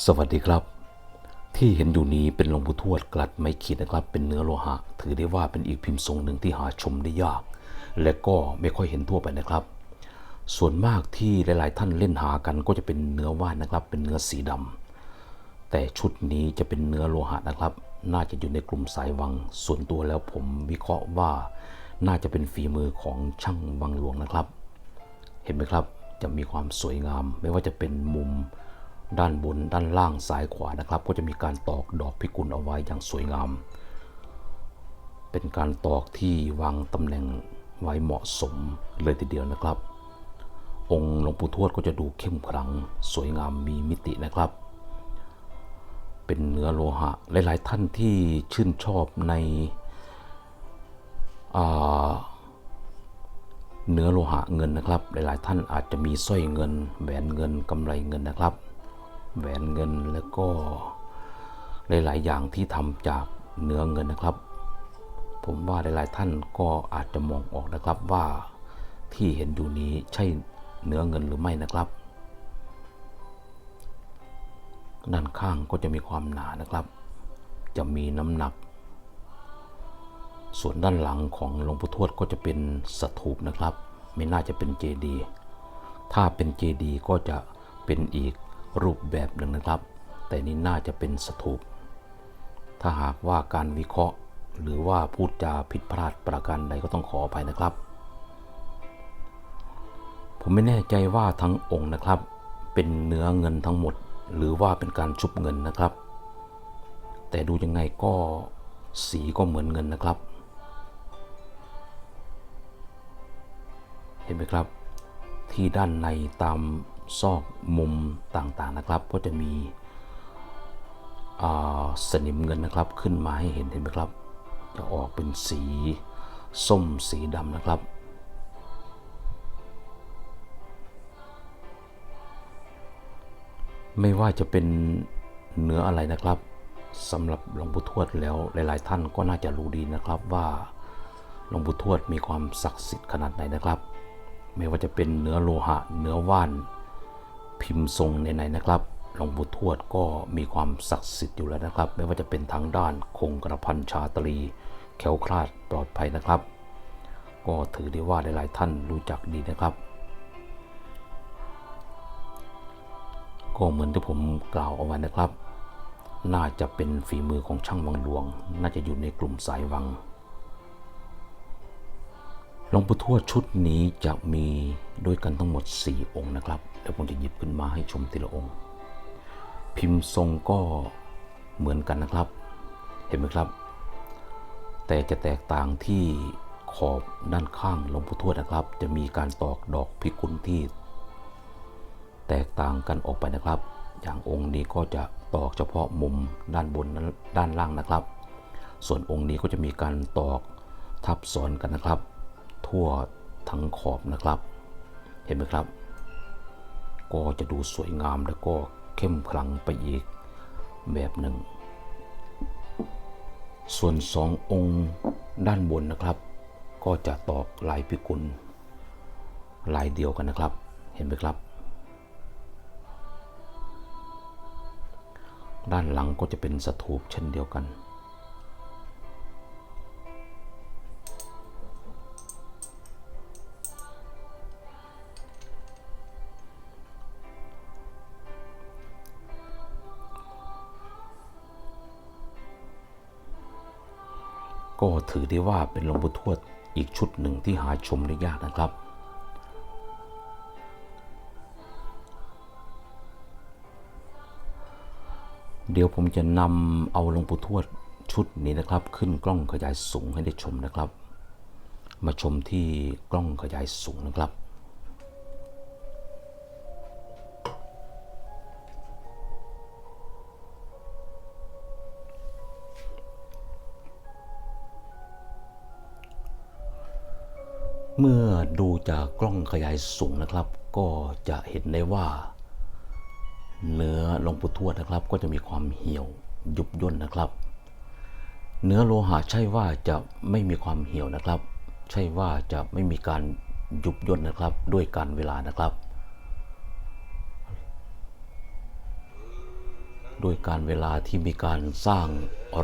สวัสดีครับ ที่เห็นอยู่นี้เป็นหลวงปู่ทวดกลัดไม้ขีดนะครับ เป็นเนื้อโลหะ ถือได้ว่าเป็นอีกพิมพ์ทรงหนึ่งที่หาชมได้ยาก และก็ไม่ค่อยเห็นทั่วไปนะครับ ส่วนมากที่หลาย ๆ ท่านเล่นหากันก็จะเป็นเนื้อว่านนะครับ เป็นเนื้อสีดำแต่ชุดนี้จะเป็นเนื้อโลหะนะครับ น่าจะอยู่ในกลุ่มสายวัง ส่วนตัวแล้วผมวิเคราะห์ว่า น่าจะเป็นฝีมือของช่างวังหลวงนะครับ เห็นไหมครับจะมีความสวยงาม ไม่ว่าจะเป็นมุม ด้านบนด้านล่างซ้ายขวานะครับ ก็จะมีการตอกดอกพิกุลเอาไว้อย่างสวยงาม เป็นการตอกที่วางตำแหน่งไว้เหมาะสมเลยทีเดียวนะครับ องค์หลวงปู่ทวดก็จะดูเข้มขลัง สวยงามมีมิตินะครับ เป็นเนื้อโลหะหลาย ๆ ท่านที่ชื่นชอบในเนื้อโลหะเงินนะครับ หลาย ๆ ท่านอาจจะมีสร้อยเงินแหวนเงินกำไรเงินนะครับ แหวนเงินแล้วก็หลาย ๆ อย่างที่ทำจากเนื้อเงินนะครับ ผมว่าหลาย ๆ ท่านก็อาจจะมองออกนะครับว่าที่เห็นอยู่นี้ใช่เนื้อเงินหรือไม่นะครับ ด้านข้างก็จะมีความหนานะครับ จะมีน้ำหนัก ส่วนด้านหลังของหลวงปู่ทวดก็จะเป็นสถูปนะครับ ไม่น่าจะเป็นเจดีย์ถ้าเป็นเจดีย์ก็จะเป็นอีก รูปแบบหนึ่งนะครับ แต่นี่น่าจะเป็นสถูป ถ้าหากว่าการวิเคราะห์ หรือว่าพูดจาผิดพลาดประการใดก็ต้องขออภัยนะครับ ผมไม่แน่ใจว่าทั้งองค์นะครับ เป็นเนื้อเงินทั้งหมด หรือว่าเป็นการชุบเงินนะครับ แต่ดูยังไงก็สีก็เหมือนเงินนะครับ เห็นไหมครับ ที่ด้านในตาม ซอกมุมต่างๆนะครับ ก็จะมีสนิมเงินนะครับขึ้นมาให้เห็นเห็นไหมครับ จะออกเป็นสีส้มสีดำนะครับ ไม่ว่าจะเป็นเนื้ออะไรนะครับสำหรับหลวงปู่ทวดแล้วหลาย ๆ ท่านก็น่าจะรู้ดีนะครับว่าหลวงปู่ทวดมีความศักดิ์สิทธิ์ขนาดไหนนะครับ ไม่ว่าจะเป็นเนื้อโลหะ เนื้อว่าน พิมพ์ทรงในในนะครับ หลวงปู่ทวดก็มีความศักดิ์สิทธิ์อยู่แล้วนะครับ ไม่ว่าจะเป็นทางด้านคงกระพันชาตรีแคล้วคลาดปลอดภัยนะครับ ก็ถือได้ว่าหลาย ๆ ท่านรู้จักดีนะครับ ก็เหมือนที่ผมกล่าวเอาไว้นะครับ น่าจะเป็นฝีมือของช่างวังหลวง น่าจะอยู่ในกลุ่มสายวังหลวงปู่ทวดชุดนี้จะมีด้วยกันทั้งหมด 4 องค์นะครับ เดี๋ยวผมจะหยิบขึ้นมาให้ชมทีละองค์ พิมพ์ทรงก็เหมือนกันนะครับ เห็นไหมครับ แต่จะแตกต่างที่ขอบด้านข้างหลวงปู่ทวดนะครับ จะมีการตอกดอกพิกุลที่ แตกต่างกันออกไปนะครับ อย่างองค์นี้ก็จะตอกเฉพาะมุมด้านบนด้านล่างนะครับ ส่วนองค์นี้ก็จะมีการตอกทับซ้อนกันนะครับ ทั่วทั้งขอบนะครับ เห็นไหมครับ ก็จะดูสวยงามแล้วก็เข้มขลังไปอีกแบบหนึ่ง ส่วนสององค์ด้านบนนะครับ ก็จะตอกลายพิกุล ลายเดียวกันนะครับ เห็นไหมครับ ด้านหลังก็จะเป็นสถูปเช่นเดียวกัน ก็ถือได้ว่าเป็นหลวงปู่ทวดอีกชุดหนึ่งที่หาชมได้ยากนะครับ เดี๋ยวผมจะนำเอาหลวงปู่ทวดชุดนี้นะครับ ขึ้นกล้องขยายสูงให้ได้ชมนะครับ มาชมที่กล้องขยายสูงนะครับ เมื่อดูจากกล้องขยายสูงนะครับ ก็จะเห็นได้ว่า เนื้อหลวงปู่ทวดนะครับ ก็จะมีความเหี่ยวยุบย่นนะครับ เนื้อโลหะใช่ว่าจะไม่มีความเหี่ยวนะครับ ใช่ว่าจะไม่มีการยุบย่นนะครับ ด้วยการเวลานะครับโดยการเวลาที่มีการสร้าง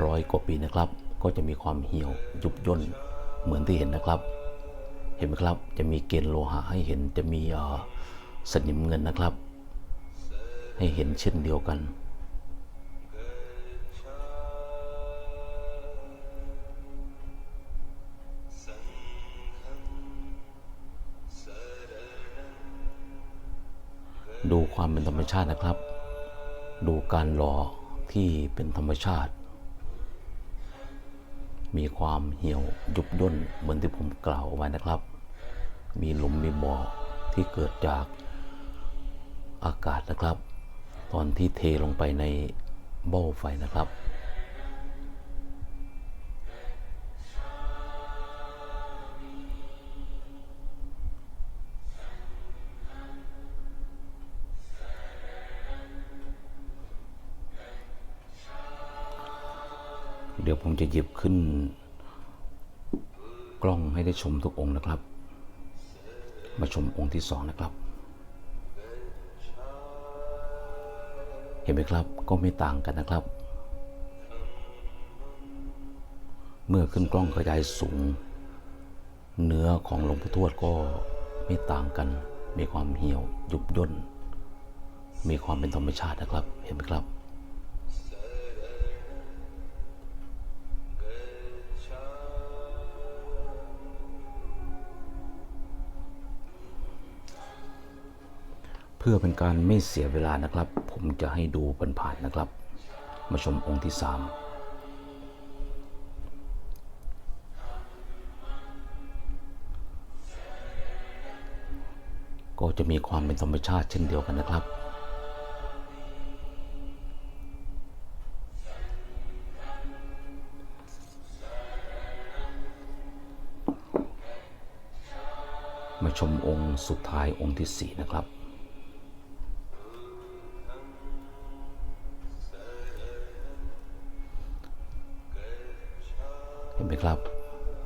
ร้อยกว่าปีนะครับ ก็จะมีความเหี่ยวยุบย่นเหมือนที่เห็นนะครับ เห็นไหมครับ จะมีเกณฑ์โลหะให้เห็นจะมีสนิมเงินนะครับ ให้เห็นเช่นเดียวกัน ดูความเป็นธรรมชาตินะครับ ดูการหล่อที่เป็นธรรมชาติ มีความเหี่ยวยุบย่นเหมือนที่ผมกล่าวเอาไว้นะครับ มีหลุมมีบ่อที่เกิดจากอากาศนะครับ ตอนที่เทลงไปในเบ้าไฟนะครับ เดี๋ยวผมจะหยิบขึ้นกล้องให้ได้ชมทุกองค์นะครับ มาชมองค์ที่สองนะครับ เห็นไหมครับก็ไม่ต่างกันนะครับ เมื่อขึ้นกล้องขยายสูง เนื้อของหลวงพ่อทวดก็ไม่ต่างกัน มีความเหี่ยวยุบย่นมีความเป็นธรรมชาตินะครับ เห็นไหมครับ พื่อเป็นการไม่เสียเวลานะครับ ผมจะให้ดูผ่านๆนะครับ มาชมองค์ที่สามก็จะมีความเป็นธรรมชาติเช่นเดียวกันนะครับ มาชมองค์สุดท้ายองค์ที่สี่นะครับ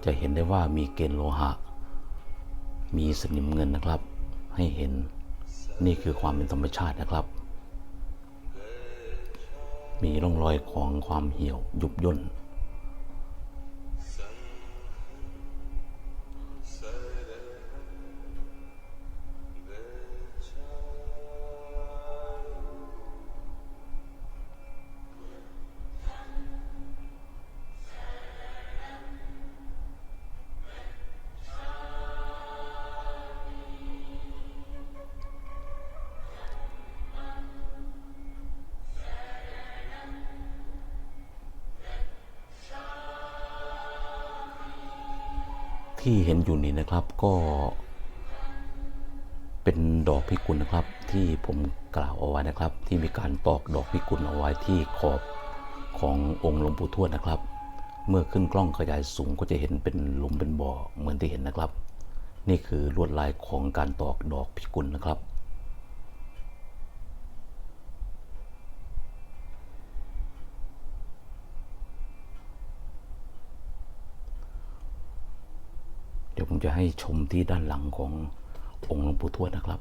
จะเห็นได้ว่ามีเกณฑ์โลหะ มีสนิมเงินนะครับ ให้เห็นนี่คือความเป็นธรรมชาตินะครับ มีร่องรอยของความเหี่ยวยุบย่น ที่เห็นอยู่นี่นะครับก็เป็นดอกพิกุลนะครับ ที่ผมกล่าวเอาไว้นะครับ ที่มีการตอกดอกพิกุลเอาไว้ที่ขอบขององค์หลวงปู่ทวดนะครับ เมื่อขึ้นกล้องขยายสูงก็จะเห็นเป็นหลุมเป็นบ่อเหมือนที่เห็นนะครับ นี่คือลวดลายของการตอกดอกพิกุลนะครับ ดี๋ยวผมจะให้ชมที่ด้านหลังขององค์หลวงปู่ทวดนะครับ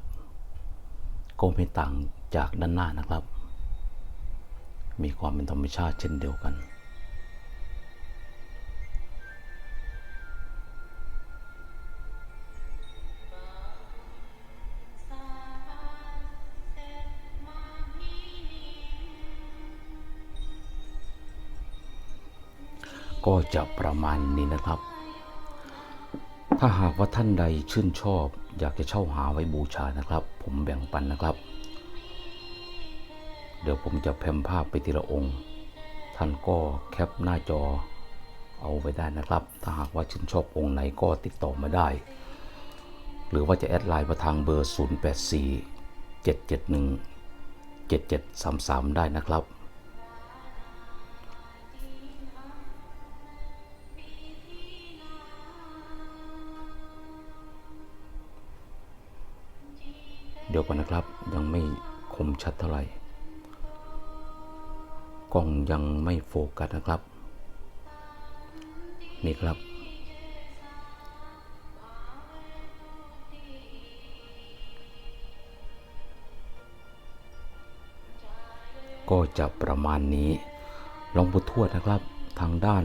ก็ไม่ต่างจากด้านหน้านะครับ มีความเป็นธรรมชาติเช่นเดียวกัน ก็จะประมาณนี้นะครับ ถ้าหากว่าท่านใดชื่นชอบ อยากจะเช่าหาไว้บูชานะครับ ผมแบ่งปันนะครับ เดี๋ยวผมจะแพมภาพไปทีละองค์ ท่านก็แคปหน้าจอเอาไว้ได้นะครับ ถ้าหากว่าชื่นชอบองค์ไหนก็ติดต่อมาได้ หรือว่าจะแอดไลน์มาทางเบอร์ 084 771 7733 ได้นะครับ เดี๋ยวก่อนนะครับ ยังไม่คมชัดเท่าไหร่ กล้องยังไม่โฟกัสนะครับ นี่ครับ ก็จะประมาณนี้หลวงปู่ทวดนะครับ ทางด้าน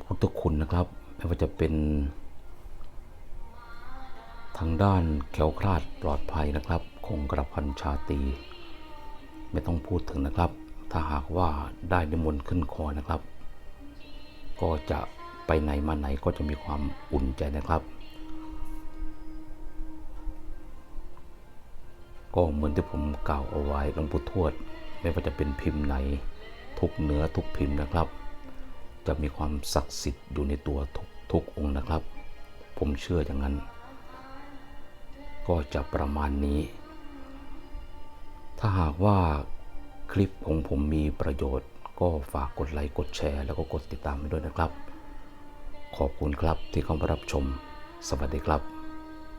พุทธคุณนะครับ ไม่ว่าจะเป็นางด้านแคล้วคลาดปลอดภัยนะครับ คงกระพันชาตี ไม่ต้องพูดถึงนะครับ ถ้าหากว่าได้นิมนต์ขึ้นคอนะครับ ก็จะไปไหนมาไหนก็จะมีความอุ่นใจนะครับ ก็เหมือนที่ผมกล่าวเอาไว้หลวงปู่ทวด ไม่ว่าจะเป็นพิมพ์ไหน ทุกเนื้อทุกพิมพ์นะครับ จะมีความศักดิ์สิทธิ์อยู่ในตัวทุกทุกองค์นะครับ ผมเชื่ออย่างนั้น ก็จะประมาณนี้ ถ้าหากว่าคลิปของผมมีประโยชน์ ก็ฝากกดไลค์กดแชร์ แล้วก็กดติดตามไปด้วยนะครับ ขอบคุณครับที่เข้ามารับชม สวัสดีครับ